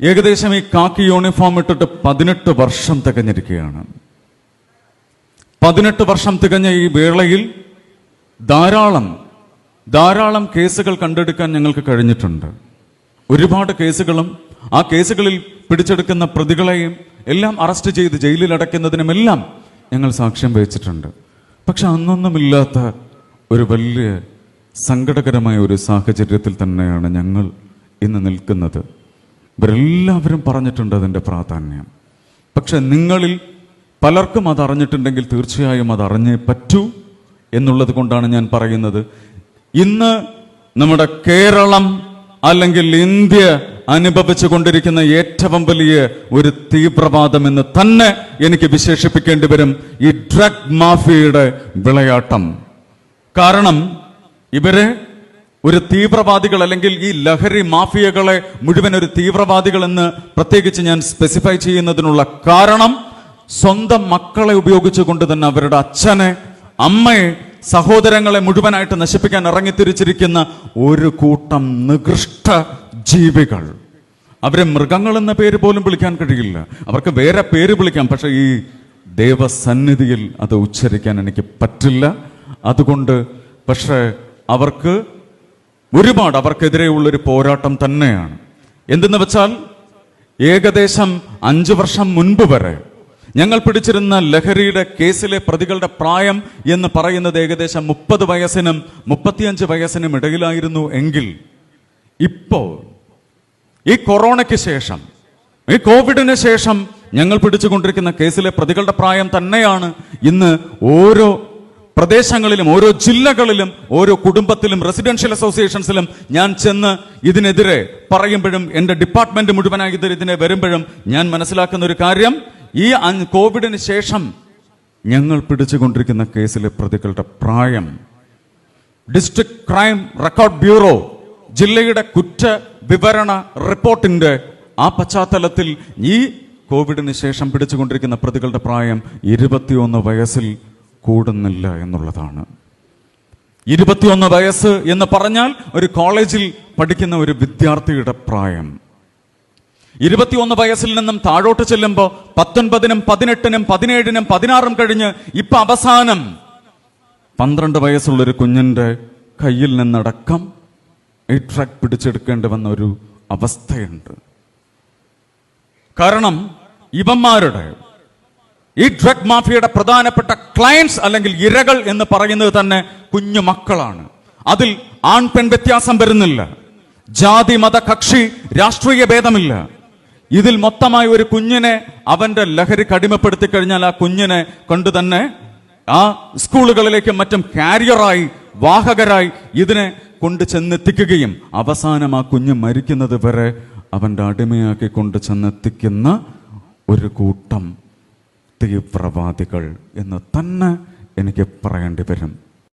ഏകദേശം ഈ കാക്കി യൂണിഫോം ഇട്ടിട്ട് പതിനെട്ട് വർഷം തികഞ്ഞിരിക്കുകയാണ്. പതിനെട്ട് വർഷം തികഞ്ഞ ഈ വേളയിൽ ധാരാളം ധാരാളം കേസുകൾ കണ്ടെടുക്കാൻ ഞങ്ങൾക്ക് കഴിഞ്ഞിട്ടുണ്ട്. ഒരുപാട് കേസുകളും ആ കേസുകളിൽ പിടിച്ചെടുക്കുന്ന പ്രതികളെയും എല്ലാം അറസ്റ്റ് ചെയ്ത് ജയിലിൽ അടയ്ക്കുന്നതിനുമെല്ലാം ഞങ്ങൾ സാക്ഷ്യം വഹിച്ചിട്ടുണ്ട്. പക്ഷെ അന്നൊന്നുമില്ലാത്ത ഒരു വലിയ സങ്കടകരമായ ഒരു സാഹചര്യത്തിൽ തന്നെയാണ് ഞങ്ങൾ ഇന്ന് നിൽക്കുന്നത്. ഇവരെല്ലാവരും പറഞ്ഞിട്ടുണ്ട് അതിന്റെ പ്രാധാന്യം. പക്ഷെ നിങ്ങളിൽ പലർക്കും അതറിഞ്ഞിട്ടുണ്ടെങ്കിൽ തീർച്ചയായും അതറിഞ്ഞേ പറ്റൂ എന്നുള്ളത് കൊണ്ടാണ് ഞാൻ പറയുന്നത്. ഇന്ന് നമ്മുടെ കേരളം അല്ലെങ്കിൽ ഇന്ത്യ അനുഭവിച്ചു കൊണ്ടിരിക്കുന്ന ഏറ്റവും വലിയ ഒരു തീവ്രവാദം എന്ന് തന്നെ എനിക്ക് വിശേഷിപ്പിക്കേണ്ടി വരും ഈ ഡ്രഗ് മാഫിയയുടെ വിളയാട്ടം. കാരണം ഇവർ ഒരു തീവ്രവാദികൾ അല്ലെങ്കിൽ ഈ ലഹരി മാഫിയകളെ മുഴുവൻ ഒരു തീവ്രവാദികൾ എന്ന് പ്രത്യേകിച്ച് ഞാൻ സ്പെസിഫൈ ചെയ്യുന്നതിനുള്ള കാരണം സ്വന്തം മക്കളെ ഉപയോഗിച്ചുകൊണ്ട് തന്നെ അവരുടെ അച്ഛനെ അമ്മയെ സഹോദരങ്ങളെ മുഴുവനായിട്ട് നശിപ്പിക്കാൻ ഇറങ്ങിത്തിരിച്ചിരിക്കുന്ന ഒരു കൂട്ടം നികൃഷ്ട ജീവികൾ. അവരെ മൃഗങ്ങൾ എന്ന പേര് പോലും വിളിക്കാൻ കഴിയില്ല. അവർക്ക് വേറെ പേര് വിളിക്കാം പക്ഷെ ഈ ദേവസന്നിധിയിൽ അത് ഉച്ചരിക്കാൻ എനിക്ക് പറ്റില്ല. അതുകൊണ്ട് പക്ഷേ അവർക്ക് ഒരുപാട് അവർക്കെതിരെയുള്ളൊരു പോരാട്ടം തന്നെയാണ്. എന്തെന്ന് വെച്ചാൽ ഏകദേശം അഞ്ചു വർഷം മുൻപ് വരെ ഞങ്ങൾ പിടിച്ചിരുന്ന ലഹരിയുടെ കേസിലെ പ്രതികളുടെ പ്രായം എന്ന് പറയുന്നത് ഏകദേശം മുപ്പത് വയസ്സിനും മുപ്പത്തിയഞ്ച് വയസ്സിനും ഇടയിലായിരുന്നു എങ്കിൽ ഇപ്പോൾ ഈ കൊറോണയ്ക്ക് ശേഷം ഈ കോവിഡിന് ശേഷം ഞങ്ങൾ പിടിച്ചുകൊണ്ടിരിക്കുന്ന കേസിലെ പ്രതികളുടെ പ്രായം തന്നെയാണ് ഇന്ന് ഓരോ പ്രദേശങ്ങളിലും ഓരോ ജില്ലകളിലും ഓരോ കുടുംബത്തിലും റെസിഡൻഷ്യൽ അസോസിയേഷൻസിലും ഞാൻ ചെന്ന് ഇതിനെതിരെ പറയുമ്പോഴും എന്റെ ഡിപ്പാർട്ട്മെന്റ് മുഴുവനായി ഇതിനെ വരുമ്പോഴും ഞാൻ മനസ്സിലാക്കുന്ന ഒരു കാര്യം ഈ കോവിഡിന് ശേഷം ഞങ്ങൾ പിടിച്ചുകൊണ്ടിരിക്കുന്ന കേസിലെ പ്രതികളുടെ പ്രായം. ഡിസ്ട്രിക്ട് ക്രൈം റെക്കോർഡ് ബ്യൂറോ ജില്ലയുടെ കുറ്റ വിവരണ റിപ്പോർട്ടിന്റെ ആ പശ്ചാത്തലത്തിൽ ഈ കോവിഡിന് ശേഷം പിടിച്ചുകൊണ്ടിരിക്കുന്ന പ്രതികളുടെ പ്രായം ഇരുപത്തിയൊന്ന് വയസ്സിൽ കൂടുന്നില്ല എന്നുള്ളതാണ്. ഇരുപത്തിയൊന്ന് വയസ്സ് എന്ന് പറഞ്ഞാൽ ഒരു കോളേജിൽ പഠിക്കുന്ന ഒരു വിദ്യാർത്ഥിയുടെ പ്രായം. ഇരുപത്തിയൊന്ന് വയസ്സിൽ നിന്നും താഴോട്ട് ചെല്ലുമ്പോൾ പത്തൊൻപതിനും പതിനെട്ടിനും പതിനേഴിനും പതിനാറും കഴിഞ്ഞ് ഇപ്പൊ അവസാനം പന്ത്രണ്ട് വയസ്സുള്ള ഒരു കുഞ്ഞിന്റെ കയ്യിൽ നിന്നടക്കം ഈ ട്രക്ക് പിടിച്ചെടുക്കേണ്ടി വന്ന ഒരു അവസ്ഥയുണ്ട്. കാരണം ഇവന്മാരുടെ ഈ ഡ്രഗ് മാഫിയയുടെ പ്രധാനപ്പെട്ട ക്ലയൻസ് അല്ലെങ്കിൽ ഇരകൾ എന്ന് പറയുന്നത് തന്നെ കുഞ്ഞു മക്കളാണ്. അതിൽ ആൺ പെൺ വ്യത്യാസം വരുന്നില്ല. ജാതി മത കക്ഷി രാഷ്ട്രീയ ഭേദമില്ല. ഇതിൽ മൊത്തമായി ഒരു കുഞ്ഞിനെ അവന്റെ ലഹരി കടിമപ്പെടുത്തി കഴിഞ്ഞാൽ ആ കുഞ്ഞിനെ കൊണ്ട് തന്നെ ആ സ്കൂളുകളിലേക്കും മറ്റും കാരിയറായി വാഹകരായി ഇതിനെ കൊണ്ട് ചെന്നെത്തിക്കുകയും അവസാനം ആ കുഞ്ഞ് മരിക്കുന്നത് വരെ അവന്റെ അടിമയാക്കി കൊണ്ട് ചെന്നെത്തിക്കുന്ന ഒരു കൂട്ടം തീവ്രവാദികൾ എന്ന് തന്നെ എനിക്ക് പറയേണ്ടി വരും.